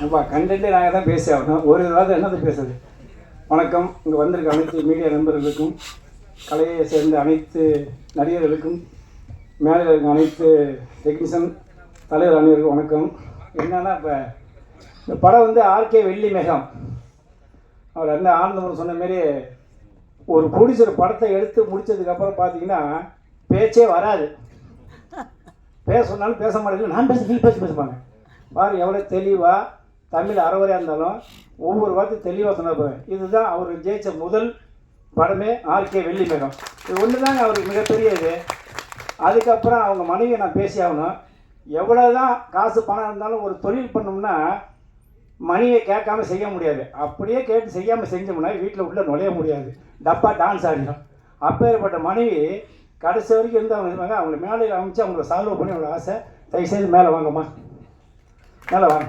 நம்ம கண்டென்ட்டே நாங்கள் தான் பேசி ஆகணும். ஒரு இதாவது என்னது பேசுறது? வணக்கம். இங்கே வந்திருக்க அனைத்து மீடியா நண்பர்களுக்கும் கலையை சேர்ந்த அனைத்து நடிகர்களுக்கும் மேலே இருக்க அனைத்து டெக்னீஷியன் தலைவர் அனைவருக்கும் வணக்கம். என்னன்னா இப்போ இந்த படம் வந்து ஆர்கே வெள்ளி மேகம். அவர் என்ன ஆனந்தம் சொன்ன மாரி ஒரு ப்ரொடியூசர் படத்தை எடுத்து முடிச்சதுக்கப்புறம் பார்த்தீங்கன்னா பேச்சே வராது. பேச சொன்னாலும் பேச மாட்டேங்குது. நான் பேச நீ பேச பேசுவாங்க பாரு எவ்வளோ தெளிவாக தமிழ் அறவரையாக இருந்தாலும் ஒவ்வொரு வார்த்தையும் தெளிவாக சொன்னார் இதுதான் அவர் ஜெயிச்ச முதல் படமே ஆர்கே வெள்ளி மேடம். இது ஒன்று தாங்க அவருக்கு மிகப்பெரிய இது. அதுக்கப்புறம் அவங்க மனைவியை நான் பேசி ஆகணும். எவ்வளோ தான் காசு பணம் இருந்தாலும் ஒரு தொழில் பண்ணோம்னா மணியை கேட்காம செய்ய முடியாது. அப்படியே கேட்டு செய்யாமல் செஞ்சோம்னா வீட்டில் உள்ள நுழைய முடியாது. டப்பா டான்ஸ் ஆடிடும். அப்பேற்பட்ட மனைவி கடைசி வரைக்கும் இருந்து அவங்க இருப்பாங்க அவங்களை மேலே அமைச்சு அவங்கள சால்வ் பண்ணி அவங்களோட ஆசை தயவுசெய்து மேலே வாங்கம்மா. மேலே வாங்க.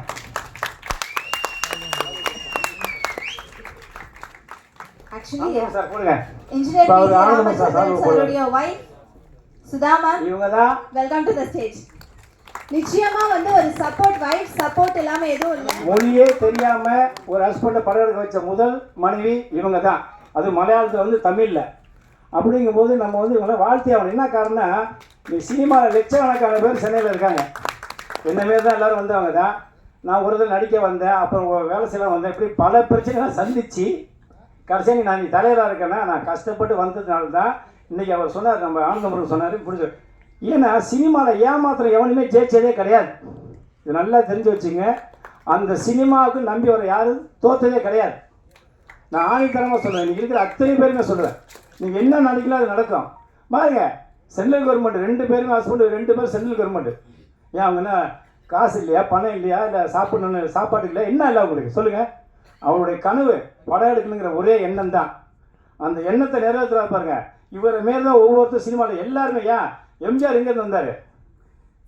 ஆக்சுவலி சார் கொடுங்க இன்ஜினியர் பி. ராமச்சந்திரன். சாருடைய சுதா மேம் இவங்க தான் வெல்கம் டு த ஸ்டேஜ் நிச்சயமா வந்து ஒரு சப்போர்ட் வைஃப் சப்போர்ட் இல்லாம எதுவும் இல்லை. மொழியே தெரியாம ஒரு ஹஸ்பண்டை படம் எடுக்க வச்ச முதல் மனைவி இவங்க தான் அது மலையாளத்தில் வந்து தமிழில். அப்படிங்கும்போது நம்ம வந்து இவங்களை வாழ்த்தி ஆகணும். என்ன காரணம் இந்த சினிமாவில் லட்சக்கணக்கான பேர் சென்னையில் இருக்காங்க. என்ன மாரி தான் எல்லோரும் வந்தவங்க தான் நான் ஒரு தடவை நடிக்க வந்தேன் அப்புறம் ஒரு வேலை செய்யலாம் வந்தேன். இப்படி பல பிரச்சனைகளை சந்தித்து கடைசியாக நான் நீ தலைவராக இருக்கேன்னா நான் கஷ்டப்பட்டு வந்ததுனால தான் இன்றைக்கி அவர் சொன்னார் நம்ம ஆனந்தமுருகன் சொன்னார் பிடிச்ச ஏன்னா சினிமாவில் ஏமாத்திரம் எவனுமே ஜெயிச்சதே கிடையாது. இது நல்லா தெரிஞ்சு வச்சுங்க. அந்த சினிமாவுக்கு நம்பி வர யாரும் தோத்ததே கிடையாது. நான் ஆணித்தரமாக சொல்கிறேன் இன்றைக்கி இருக்கிற அத்தனை பேருமே சொல்லுவேன் நீங்கள் என்ன நினைக்கலாம் அது நடக்கும். பாருங்க சென்ட்ரல் கவர்மெண்ட் ரெண்டு பேருமே ஹஸ்பண்ட் ரெண்டு பேரும் சென்ட்ரல் கவர்மெண்ட் ஏன் அவங்க என்ன காசு இல்லையா பணம் இல்லையா இல்லை சாப்பிடணும் சாப்பாடு இல்லையா என்ன இல்லை உங்களுக்கு? சொல்லுங்கள் அவருடைய கனவு படம் எடுக்கணுங்கிற ஒரே எண்ணம் தான். அந்த எண்ணத்தை நிறைவேற்றுறா பாருங்க. இவரை தான் ஒவ்வொருத்தரும் சினிமாவில் எல்லாருமே ஏன்? எம்ஜிஆர் எங்கேருந்து வந்தார்?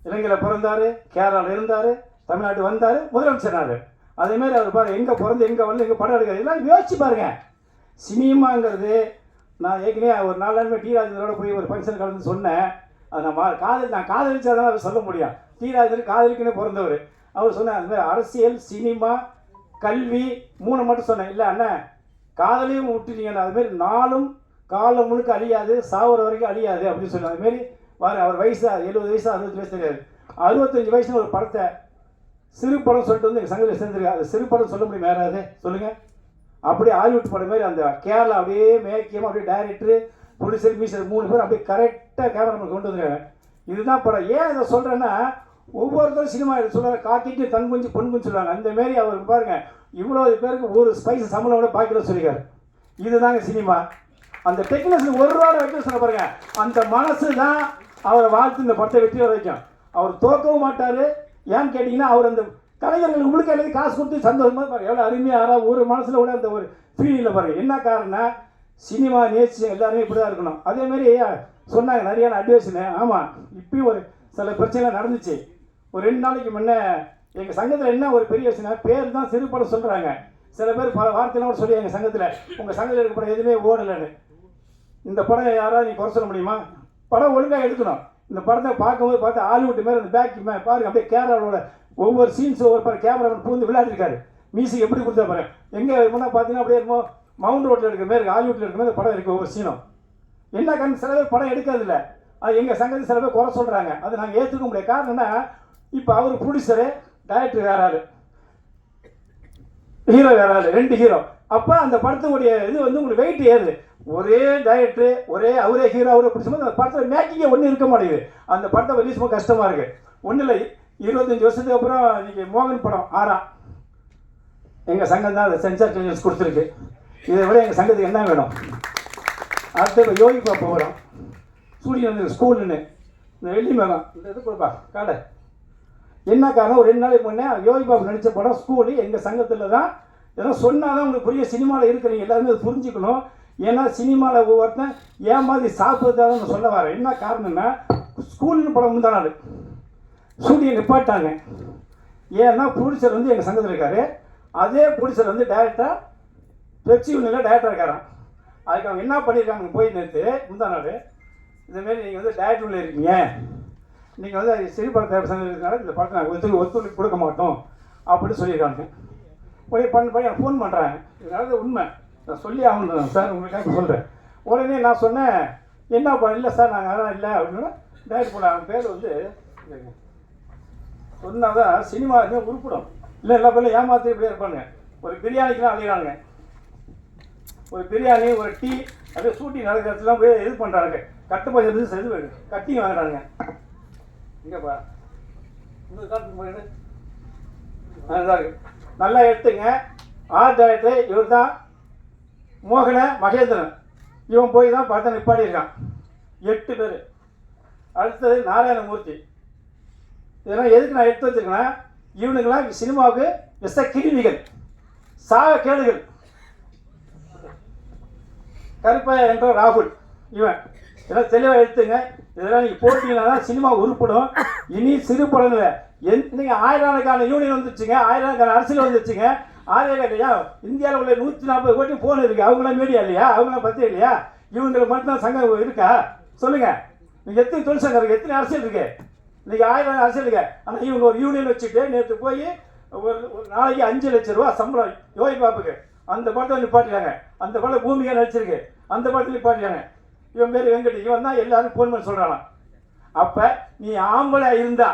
இலங்கையில் பிறந்தார் கேரளாவில் இருந்தார் தமிழ்நாட்டு வந்தார் முதலமைச்சரானார் அதேமாரி அவர் பாரு எங்கே பிறந்து எங்கே வந்து எங்கே படம் எடுக்கிறது எல்லாம் யோசிச்சு பாருங்க. சினிமாங்கிறது நான் ஏற்கனவே ஒரு நாலு நாளுமே டி ராஜேந்திரோட போய் ஒரு ஃபங்க்ஷன் கலந்து சொன்னேன். அது நான் காதல் நான் காதலிச்சா தான் அவர் சொல்ல முடியும். டி ராஜேந்திரன் காதலிக்குன்னு பிறந்தவர். அவர் சொன்னார் அந்த மாதிரி அரசியல் சினிமா கல்வி மூணு மட்டும் சொன்னேன். இல்லை அண்ணன் காதலையும் விட்டுட்டீங்கன்னா அதுமாரி நாளும் காலம் முழுக்க அழியாது சாவுற வரைக்கும் அழியாது அப்படின்னு சொல்லி அதுமாரி வாரு அவர் வயசு எழுபது வயசு அறுபது வயசு தெரியாது. அறுபத்தஞ்சு வயசுல ஒரு படத்தை சிறு படம் சொல்லிட்டு வந்து எங்கள் சங்கத்தில் சேர்ந்துருக்கு அது சிறு படம் சொல்ல முடியும்? யாராவது? சொல்லுங்கள் அப்படியே ஹாலிவுட் படம் மாதிரி அந்த கேரளா அப்படியே மேக்கியமாக அப்படியே டைரக்டரு புலிசர் மீசர் மூணு பேர் அப்படியே கரெக்டாக கேமரா கொண்டு வந்துருக்காங்க. இதுதான் படம். ஏன் இதை சொல்கிறேன்னா ஒவ்வொருத்தரும் சினிமா சொல்கிறாங்க காட்டிட்டு தன் குஞ்சு பொன் குஞ்சு சொல்லுவாங்க அந்தமாரி அவர் பாருங்கள் இவ்வளோ பேருக்கு ஒரு ஸ்பைஸ் சம்பளம் விட பாக்கில சொல்லிக்கார் இதுதாங்க சினிமா. அந்த டெக்னீஷியன் ஒரு ரூபா வைக்க சொல்ல பாருங்க. அந்த மனசு தான் அவரை வாழ்த்து இந்த படத்தை வெற்றி வர வைக்கும். அவர் தோக்கவும் மாட்டார். ஏன்னு கேட்டிங்கன்னா அவர் அந்த கலைஞர்கள் உங்களுக்கு எல்லாத்தையும் காசு கொடுத்து சந்தோஷமாக பாருங்கள் எவ்வளோ அருமையாக யாராவது ஒரு மனசில் கூட அந்த ஒரு ஃபீலிங்கில் பாருங்கள் என்ன காரணம்னா சினிமா நேச்சு எல்லாருமே இப்படி தான் இருக்கணும் அதேமாரி சொன்னாங்க நிறைய அட்வைஸ்னு ஆமாம் இப்பயும் ஒரு சில பிரச்சனை நடந்துச்சு. ஒரு ரெண்டு நாளைக்கு முன்னே எங்கள் சங்கத்தில் என்ன ஒரு பெரிய விஷயம் பேர் தான் சிறு படம் சொல்கிறாங்க சில பேர் பல வார்த்தையெல்லாம் கூட சொல்லி எங்கள் சங்கத்தில். உங்கள் சங்கத்தில் இருக்க படம் எதுவுமே ஓடலைன்னு. இந்த படம் யாராவது நீ குறை சொல்ல முடியுமா? படம் ஒழுங்காக எடுக்கணும். இந்த படத்தை பார்க்கும்போது பார்த்து ஹாலிவுட் மாதிரி அந்த பேக் மே பாருங்க அப்படியே கேரளாவோட ஒவ்வொரு சீன்ஸ் ஒவ்வொரு பாரு கேமரா பூந்து விளையாடிருக்காரு. மியூசிக் எப்படி கொடுத்தா பாரு. எங்கே முன்னா பார்த்தீங்கன்னா அப்படியே இருக்கும் மவுண்ட் ரோட்டில் இருக்கிற மாதிரி ஹாலிவுட்டில் இருக்கிற மாதிரி படம் இருக்குது ஒவ்வொரு சீனும் என்ன கண் சில பேர் படம் எடுக்கிறதில்ல. அது எங்கள் சங்கத்தில் சில பேர் குறை சொல்கிறாங்க அதை நாங்கள் ஏற்றுக்க முடியாது. காரணம்னா இப்போ அவர் ப்ரொடியூசரு டைரக்டர் வேற ஆளு. ஹீரோ வேற ஆளு. ரெண்டு ஹீரோ அப்போ அந்த படத்துடைய இது வந்து உங்களுக்கு வெயிட் ஏறுது. ஒரே டைரக்டரு ஒரே அவரே ஹீரோ அவரே பிடிச்சபோது அந்த படத்தில் மேக்கிங்கே ஒன்றும் இருக்க மாட்டேங்குது. அந்த படத்தை ரிலீஸ் பண்ண கஷ்டமாக இருக்குது ஒன்றும் இல்லை. இருபத்தஞ்சி வருஷத்துக்கு அப்புறம் இன்னைக்கு மோகன் படம் ஆறாம் எங்கள் சங்கம் தான் அதை சென்சார் கிளியரன்ஸ் கொடுத்துருக்கு. இதை விட எங்கள் சங்கத்துக்கு என்ன வேணும்? அடுத்து யோகி பாப்பா வரும். சூரியன் வந்து ஸ்கூலுன்னு இந்த வெள்ளி மேகம் இந்த இது கொடுப்பா காடை. என்ன காரணம்? ஒரு ரெண்டு நாளைக்கு முன்னே யோகி பாபு நடித்த படம் ஸ்கூலு எங்கள் சங்கத்தில் தான் ஏன்னா சொன்னால் தான் உங்களுக்கு புரிய சினிமாவில் இருக்கிறீங்க எல்லாருமே அது புரிஞ்சுக்கணும். ஏன்னா சினிமாவில் ஒவ்வொருத்தன் ஏன் மாதிரி சாப்பிட்றதாக நான் சொல்ல வரேன் என்ன காரணம்னா ஸ்கூல்னு படம் முந்தா நாள். சூரியன் நிப்பாட்டாங்க ஏன்னா ப்ரொடியூசர் வந்து எங்கள் சங்கத்தில் இருக்கார். அதே ப்ரொடியூசர் வந்து டேரெக்டாக பெப்சி யூனியில் டேரக்டர் இருக்காரான் அதுக்கு அவங்க என்ன பண்ணியிருக்காங்க போய் நேற்று முந்தா நாள். இதுமாரி நீங்கள் வந்து டயட் உள்ள இருக்கீங்க. நீங்கள் வந்து சிறு பட தயாரிப்பு இந்த படத்தை நாங்கள் ஒத்துழைப்பு ஒத்துழைப்பு கொடுக்க மாட்டோம். அப்படின்னு சொல்லியிருக்காங்க போய் பண்ண போய் ஃபோன் பண்ணுறாங்க அதாவது உண்மை. நான் சொல்லி ஆகணும். சார் உங்களுக்காக சொல்கிறேன் உடனே நான் சொன்னேன் என்ன பண்ண இல்லை சார் நாங்கள் அதெல்லாம் இல்லை. அப்படின்னா டேரக்ட் பண்ண அவன் பேர் வந்து சொன்னால் தான் சினிமா இன்னும் உருப்பிடும். இல்லை எல்லா பேரும் ஏமாற்றி இப்படியே இருப்பாங்க ஒரு பிரியாணிக்கெலாம் அழிகிறாங்க ஒரு பிரியாணி ஒரு டீ அப்படியே ஷூட்டிங் நடக்கிற இடத்துலாம் போய் இது பண்ணுறாங்க கட்டு பஞ்சத்து செது கட்டி வாங்குறாங்க இங்கேப்பா இன்னொரு காட்டு போயிடு நல்லா எடுத்துங்க. ஆர்ட் டைரக்டர் இவர் தான் மோகன மகேந்திரன். இவன் போய் தான் படத்தை நிப்பாட்டியிருக்கான் எட்டு பேர். அடுத்தது நாராயணமூர்த்தி. இதெல்லாம் எதுக்கு நான் எடுத்து வச்சுருக்கேன்னா இவனுங்களாம் சினிமாவுக்கு விஷ கிருமிகள் சாக கேடுகள். கருப்பையா என்ற ராகுல். இவன். இதெல்லாம் தெளிவாக எடுத்துங்க. இதெல்லாம் நீங்கள் போட்டிங்கன்னா தான் சினிமா உருப்படும். இனி சிறு படங்கள எந் நீங்கள் ஆயிரக்கணக்கான யூனியன் வந்துச்சுங்க ஆயிரக்கணக்கான அரசியல் வந்துச்சுங்க ஆயிரக்கணக்கையா இந்தியாவில் உள்ள நூற்றி நாற்பது கோடி ஃபோன் இருக்குது அவங்களாம் மீடியா இல்லையா? அவங்களாம் பற்றி இல்லையா? இவங்களுக்கு மட்டும்தான் சங்கம் இருக்கா? சொல்லுங்கள் நீங்கள் எத்தனை தொழிற்சங்கம் இருக்குது எத்தனை அரசியல் இருக்குது இன்றைக்கி ஆயிரம் அரசியல் இருக்கு. ஆனால் இவங்க ஒரு யூனியன் வச்சுட்டு நேற்று போய் ஒரு நாளைக்கு அஞ்சு லட்ச ரூபா சம்பளம். யோகி பாப்புக்கு அந்த படத்தை நிப்பாட்டிட்டாங்க அந்த படம் பூமியாக நடிச்சிருக்கு. அந்த படத்தில் நிப்பாட்டிட்டாங்க இவன் பேர் வெங்கட். இவன் தான் எல்லாரும் ஃபோன் பண்ணி சொல்கிறானா அப்போ நீ ஆம்பளை இருந்தா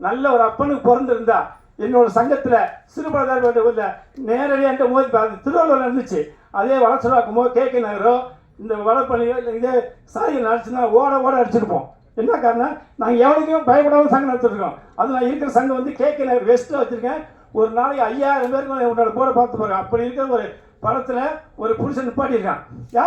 நல்ல ஒரு அப்பனுக்கு பிறந்திருந்தா என்னோட சங்கத்தில் சிறுபலதார் ஊரில் நேரடியாக மோதி பார்த்து திருவள்ளுவர் இருந்துச்சு. அதே வளர்ச்சாக்குமோ கே. கே. நகரோ இந்த வடப்பள்ளியோ இல்லை இதே சாரியில் நடிச்சுன்னா ஓட ஓட அடிச்சிருப்போம். என்ன காரணம்? நாங்கள் எவனுக்கும் பயப்படாமல் சங்கம் நடத்திருக்கோம் அது நான் இருக்கிற சங்கம் வந்து கே. கே. நகர் வெஸ்ட்டில் வச்சுருக்கேன். ஒரு நாளைக்கு ஐயாயிரம் பேருக்கு மேலே உன்னோட போட பார்த்து பாருங்க அப்படி இருக்கிற ஒரு படத்தில் ஒரு புருஷன் நிப்பாட்டியிருக்கான். யார்